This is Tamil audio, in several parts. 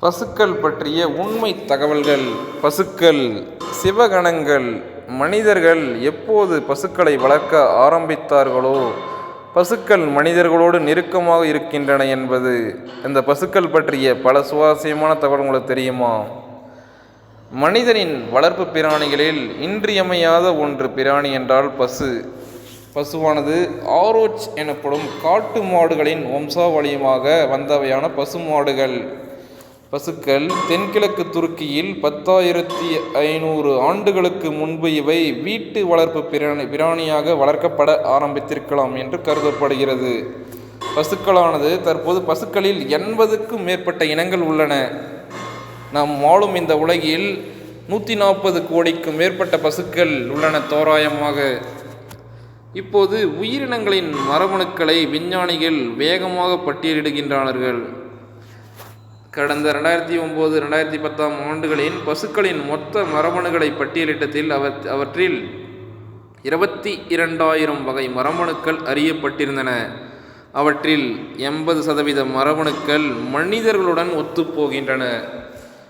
பசுக்கள் பற்றிய உண்மை தகவல்கள் பசுக்கள் சிவகணங்கள் மனிதர்கள் எப்போது பசுக்களை வளர்க்க ஆரம்பித்தார்களோ பசுக்கள் மனிதர்களோடு நெருக்கமாக இருக்கின்றன என்பது இந்த பசுக்கள் பற்றிய பல சுவாரஸ்யமான தகவல் உங்களுக்கு தெரியுமா? மனிதனின் வளர்ப்பு பிராணிகளில் இன்றியமையாத ஒன்று பிராணி என்றால் பசு. பசுவானது ஆரோச் எனப்படும் காட்டு மாடுகளின் வம்சாவளியமாக வந்தவையான பசு மாடுகள். பசுக்கள் தென்கிழக்கு துருக்கியில் பத்தாயிரத்தி ஐநூறு ஆண்டுகளுக்கு முன்பு இவை வீட்டு வளர்ப்பு பிராணி பிராணியாக வளர்க்கப்பட ஆரம்பித்திருக்கலாம் என்று கருதப்படுகிறது. பசுக்களானது தற்போது பசுக்களில் எண்பதுக்கும் மேற்பட்ட இனங்கள் உள்ளன. நாம் வாழும் இந்த உலகில் நூற்றி நாற்பது கோடிக்கும் மேற்பட்ட பசுக்கள் உள்ளன தோராயமாக. இப்போது உயிரினங்களின் மரபணுக்களை விஞ்ஞானிகள் வேகமாக பட்டியலிடுகின்றனார்கள் கடந்த ரெண்டாயிரத்தி ஒம்பது ரெண்டாயிரத்தி பத்தாம் ஆண்டுகளின் பசுக்களின் மொத்த மரபணுகளை பட்டியலிட்டத்தில் அவர் அவற்றில் இருபத்தி இரண்டாயிரம் வகை மரபணுக்கள் அறியப்பட்டிருந்தன. அவற்றில் எண்பது சதவீத மரபணுக்கள் மனிதர்களுடன் ஒத்துப்போகின்றன.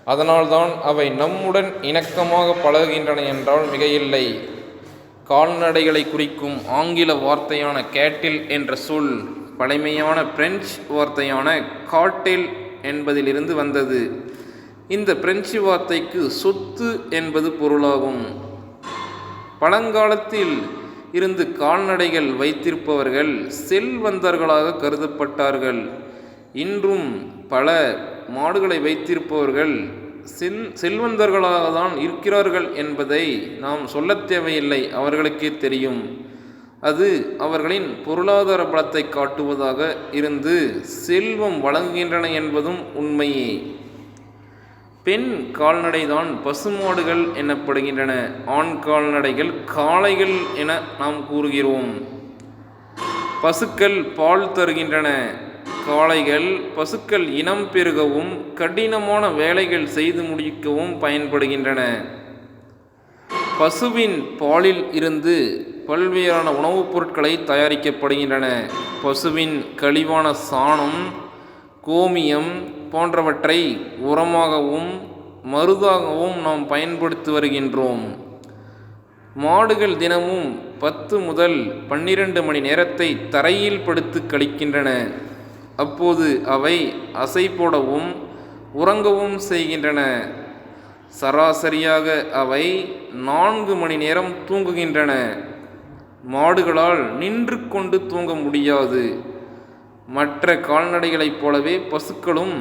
அதனால்தான் அவை நம்முடன் இணக்கமாக பழகுகின்றன என்றால் மிகையில்லை. கால்நடைகளை குறிக்கும் ஆங்கில வார்த்தையான கேட்டில் என்ற சொல் பழமையான பிரெஞ்சு வார்த்தையான காட்டில் என்பதிலிருந்து வந்தது. இந்த பிரெஞ்சு வார்த்தைக்கு சொத்து என்பது பொருளாகும். பழங்காலத்தில் இருந்து கால்நடைகள் வைத்திருப்பவர்கள் செல்வந்தர்களாக கருதப்பட்டார்கள். இன்றும் பல மாடுகளை வைத்திருப்பவர்கள் செல் செல்வந்தர்களாக தான் இருக்கிறார்கள் என்பதை நாம் சொல்லத் தேவையில்லை. அவர்களுக்கே தெரியும். அது அவர்களின் பொருளாதார பலத்தை காட்டுவதாக இருந்து செல்வம் வழங்குகின்றன என்பதும் உண்மையே. பெண் கால்நடைதான் பசுமாடுகள் எனப்படுகின்றன. ஆண் கால்நடைகள் காளைகள் என நாம் கூறுகிறோம். பசுக்கள் பால் தருகின்றன. காளைகள் பசுக்கள் இனம் பெருகவும் கடினமான வேலைகள் செய்து முடிக்கவும் பயன்படுகின்றன. பசுவின் பாலில் இருந்து பல்வேறான உணவுப் பொருட்களை தயாரிக்கப்படுகின்றன. பசுவின் கழிவான சாணம் கோமியம் போன்றவற்றை உரமாகவும் மருதாகவும் நாம் பயன்படுத்தி வருகின்றோம். மாடுகள் தினமும் பத்து முதல் பன்னிரண்டு மணி நேரத்தை தரையில் படுத்து கழிக்கின்றன. அப்போது அவை அசை போடவும் உறங்கவும் செய்கின்றன. சராசரியாக அவை நான்கு மணி நேரம் தூங்குகின்றன. மாடுகளால் நின்று கொண்டு தூங்க முடியாது. மற்ற கால்நடைகளைப் போலவே பசுக்களும்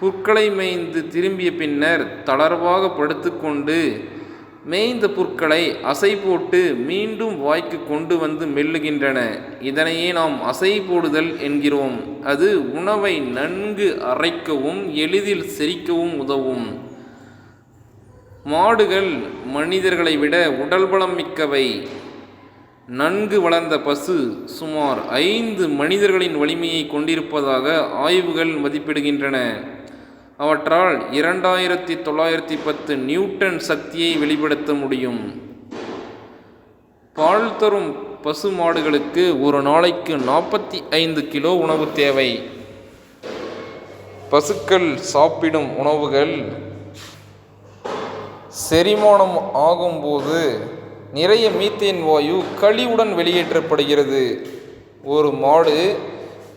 புற்களை மேய்ந்து திரும்பிய பின்னர் தளர்வாக படுத்துக்கொண்டு மேய்ந்த புற்களை அசை போட்டு மீண்டும் வாய்க்கு கொண்டு வந்து மெல்லுகின்றன. இதனையே நாம் அசை போடுதல் என்கிறோம். அது உணவை நன்கு அரைக்கவும் எளிதில் செரிக்கவும் உதவும். மாடுகள் மனிதர்களை விட உடல் பலம் மிக்கவை. நன்கு வளர்ந்த பசு சுமார் ஐந்து மனிதர்களின் வலிமையை கொண்டிருப்பதாக ஆய்வுகள் மதிப்பிடுகின்றன. அவற்றால் இரண்டாயிரத்தி தொள்ளாயிரத்தி பத்து நியூட்டன் சக்தியை வெளிப்படுத்த முடியும். பால் தரும் பசு மாடுகளுக்கு ஒரு நாளைக்கு நாற்பத்தி ஐந்து கிலோ உணவு தேவை. பசுக்கள் சாப்பிடும் உணவுகள் செரிமானம் ஆகும்போது நிறைய மீத்தேன் வாயு கழிவுடன் வெளியேற்றப்படுகிறது. ஒரு மாடு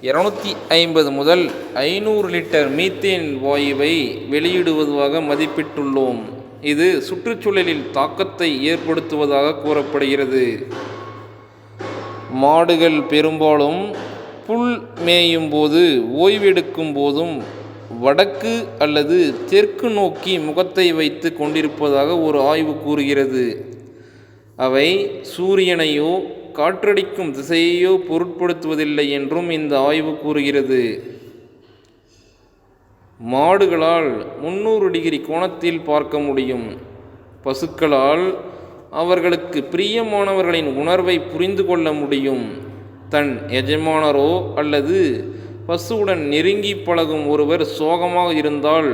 இரநூத்தி ஐம்பது முதல் ஐநூறு லிட்டர் மீத்தேன் வாயுவை வெளியிடுவதாக மதிப்பிட்டுள்ளோம். இது சுற்றுச்சூழலில் தாக்கத்தை ஏற்படுத்துவதாக கூறப்படுகிறது. மாடுகள் பெரும்பாலும் புல் மேயும் போது ஓய்வெடுக்கும் போதும் வடக்கு அல்லது தெற்கு நோக்கி முகத்தை வைத்து கொண்டிருப்பதாக ஒரு ஆய்வு கூறுகிறது. அவை சூரியனையோ காற்றடிக்கும் திசையையோ பொருட்படுத்துவதில்லை என்றும் இந்த ஆய்வு கூறுகிறது. மாடுகளால் முன்னூறு டிகிரி கோணத்தில் பார்க்க முடியும். பசுக்களால் அவர்களுக்கு பிரியமானவர்களின் உணர்வை புரிந்து கொள்ள முடியும். தன் எஜமானரோ அல்லது பசுவுடன் நெருங்கி பழகும் ஒருவர் சோகமாக இருந்தால்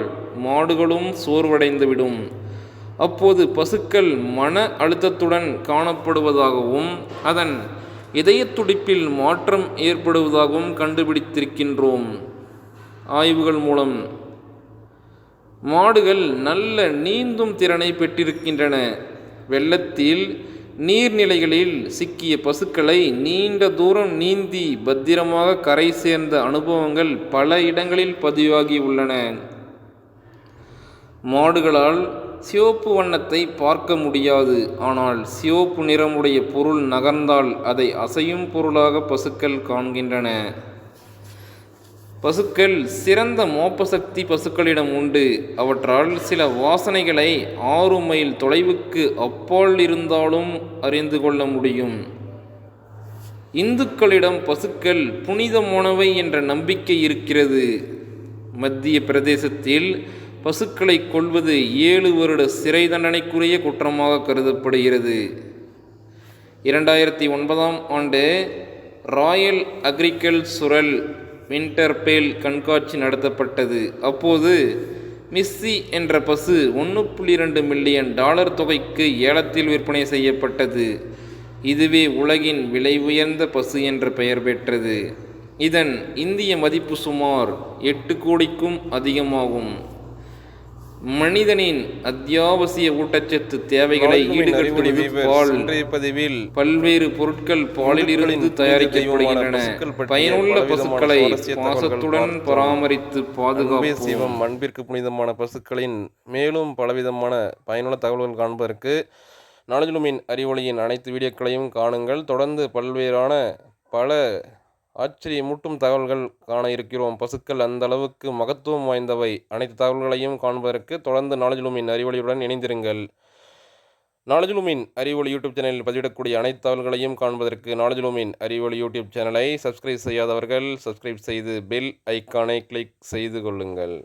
மாடுகளும் சோர்வடைந்துவிடும். அப்போது பசுக்கள் மன அழுத்தத்துடன் காணப்படுவதாகவும் அதன் இதய துடிப்பில் மாற்றம் ஏற்படுவதாகவும் கண்டுபிடித்திருக்கின்றோம். ஆய்வுகள் மூலம் மாடுகள் நல்ல நீந்தும் திறனை பெற்றிருக்கின்றன. வெள்ளத்தில் நீர்நிலைகளில் சிக்கிய பசுக்களை நீண்ட தூரம் நீந்தி பத்திரமாக கரை சேர்ந்த அனுபவங்கள் பல இடங்களில் பதிவாகி உள்ளன. மாடுகளால் சிவப்பு வண்ணத்தை பார்க்க முடியாது. ஆனால் சிவப்பு நிறமுடைய பொருள் நகர்ந்தால் அதை அசையும் பொருளாக பசுக்கள் காண்கின்றன. பசுக்கள் சிறந்த மோப்பசக்தி பசுக்களிடம் உண்டு. அவற்றால் சில வாசனைகளை ஆறு மைல் தொலைவுக்கு அப்பால் இருந்தாலும் அறிந்து கொள்ள முடியும். இந்துக்களிடம் பசுக்கள் புனிதமானவை என்ற நம்பிக்கை இருக்கிறது. மத்திய பிரதேசத்தில் பசுக்களை கொள்வது ஏழு வருட சிறை தண்டனைக்குரிய குற்றமாக கருதப்படுகிறது. இரண்டாயிரத்தி ஒன்பதாம் ஆண்டு ராயல் அக்ரிகல்சுரல் வின்டர்பேல் கண்காட்சி நடத்தப்பட்டது. அப்போது மிஸ்ஸி என்ற பசு ஒன்று புள்ளி ரெண்டு மில்லியன் டாலர் தொகைக்கு ஏலத்தில் விற்பனை செய்யப்பட்டது. இதுவே உலகின் விலை உயர்ந்த பசு என்ற பெயர் பெற்றது. இதன் இந்திய மதிப்பு சுமார் எட்டு கோடிக்கும் அதிகமாகும். மனிதனின் அத்தியாவசிய ஊட்டச்சத்து தேவைகளை பதிவில் பல்வேறு பொருட்கள் பாலிலிருந்து தயாரிக்கப்படுகின்றன. பயனுள்ள பசுக்களை பாசத்துடன் பராமரித்து அன்பே பாதுகாப்போம் சிவம் அன்பிற்கு புனிதமான பசுக்களின் மேலும் பலவிதமான பயனுள்ள தகவல்கள் காண்பதற்கு நாளிலுமின் அறிவொளியின் அனைத்து வீடியோக்களையும் காணுங்கள். தொடர்ந்து பல்வேறான பல ஆச்சரியமூட்டும் தகவல்கள் காண இருக்கிறோம். பசுக்கள் அந்த அளவுக்கு மகத்துவம் வாய்ந்தவை. அனைத்து தகவல்களையும் காண்பதற்கு தொடர்ந்து நாளிலுமின் அறிவொளியுடன் இணைந்திருங்கள். நாலேஜ்லூமின் அறிவொளி யூடியூப் சேனலில் பதிவிடக்கூடிய அனைத்து தகவல்களையும் காண்பதற்கு நாலேஜ்லூமின் அறிவொளி யூடியூப் சேனலை சப்ஸ்கிரைப் செய்யாதவர்கள் சப்ஸ்கிரைப் செய்து பெல் ஐக்கானை கிளிக் செய்து கொள்ளுங்கள்.